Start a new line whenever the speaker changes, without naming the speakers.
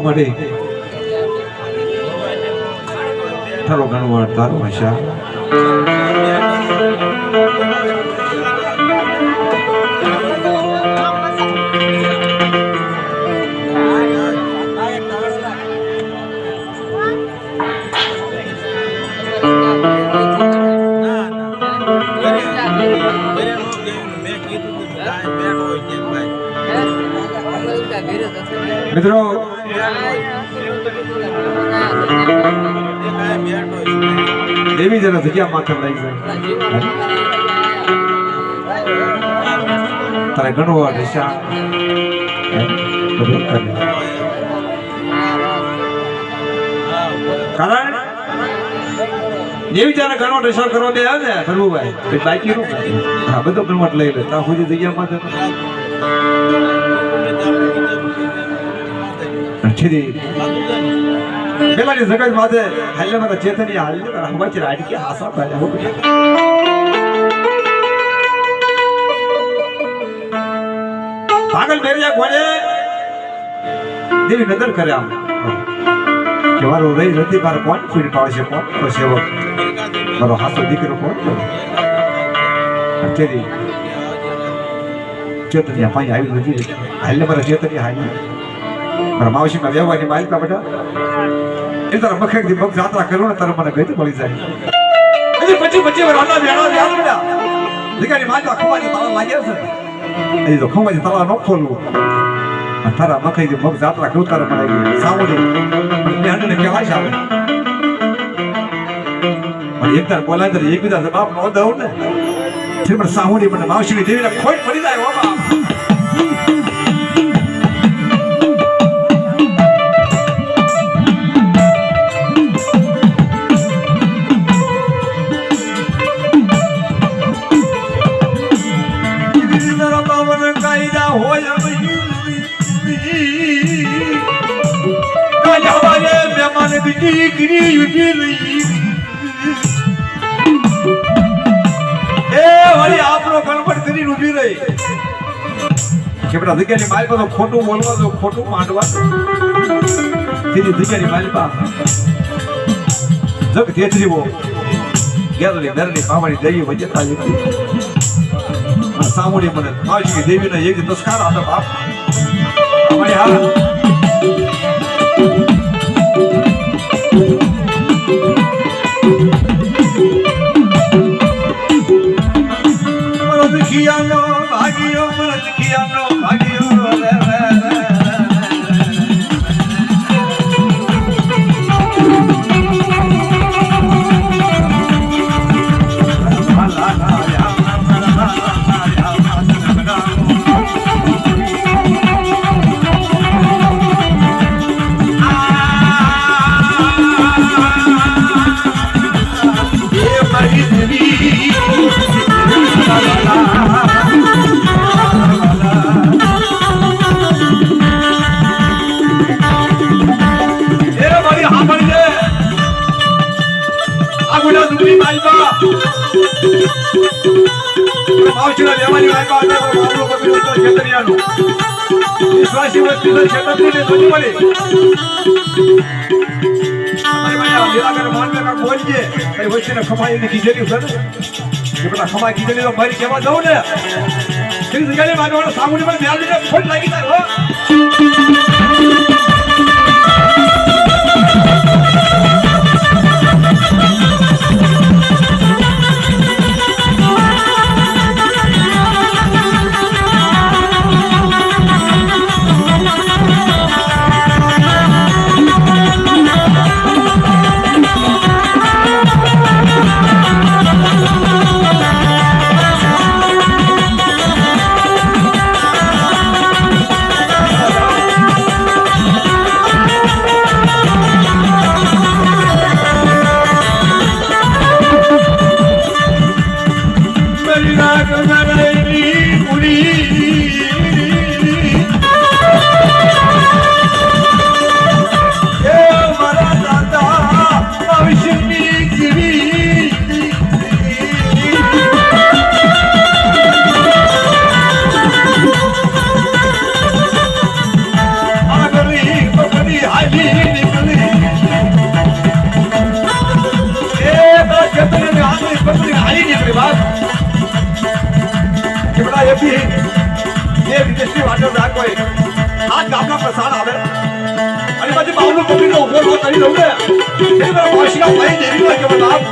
ગણવા મળે તારો ગણવા તારો હશા મિત્રો એવી જરા જગ્યા માથે લઈ જાય? તારે ગણવા દિશા કારણ જેવી જયારે ઘણો ડેશો કરવા ગણવટ લઈ લે. ત્યાં સુધી જગ્યા માથે ઠીરી પેલાની જગત માથે હાલે મારા ચેતની હાલ હવાચી રાડકી આશા થાય હો પાગલ મેરિયા કોને? દેવી નજર કરે આમ. કે મારો રહી નથી, મારે કોણ ફીડ પાડે છે કોણ તો સેવક? મારો હાથો દીકરો કોણ તેરી ચેતની પાણી આવી નથી. હાલે મારા ચેતની હાલી મારા માવશીમાં વ્યવહારની માલિકા એ તારા મખેકથી પગ જાત્રા કરો ને તારે મને ગઈ મળી જાય. હજી પછી પછી રાણા વેણા વ્યાલ બેટા દીકરી માતા ખવાજી તાળા લાગ્યા છે. એ તારા મખાઈથી મગ જાત્રા કરું તારે મને ગઈ સાવડી મેંડને કહેવાય છે એક તાર બોલાય તારે એક બીજા જવાબ ન દઉં ને. પણ સાવડી મને માવશીની ખોટ પડી જાય ઓ બાપ બીજી ગીરી ઊભી રહી એ વળી આપણો ગણપત કરી ઊભી રહી. કે બેટા જગ્યાની મારી પાસે ખોટું બોલવા તો ખોટું માંડવા તેની જગ્યાની મારી પાસે જગ તેજરીવો ગેરલી દરની પામણી દેવી વચ્ચે તાજી સામુડી મને માવજી દેવીને એક નમસ્કાર આપે બાપ. અમારી હા મારો દુખિયાનો ભાગ્યો મારો દુખિયાનો ભાગ્યો માલબા માવજીના લેવાની માલબા અને મામલો કબીર તો છેતરિયાનો વિશ્વાસી વસ્તી તો છેતરીને નથી મળી ખમાઈને કીધેલી તો મારી કહેવા દઉં ને? સામુની ખોટ લાગી જાય મેરી દેવી એ વિદેશની વાટો ના કોઈ, આ ગામના પ્રસાર આવે. અને પછી બાવલું પકડીને ઊભો કરી દઉં ને. એ મારા વાસીના ભાઈ દેવી હોય કે બાપ.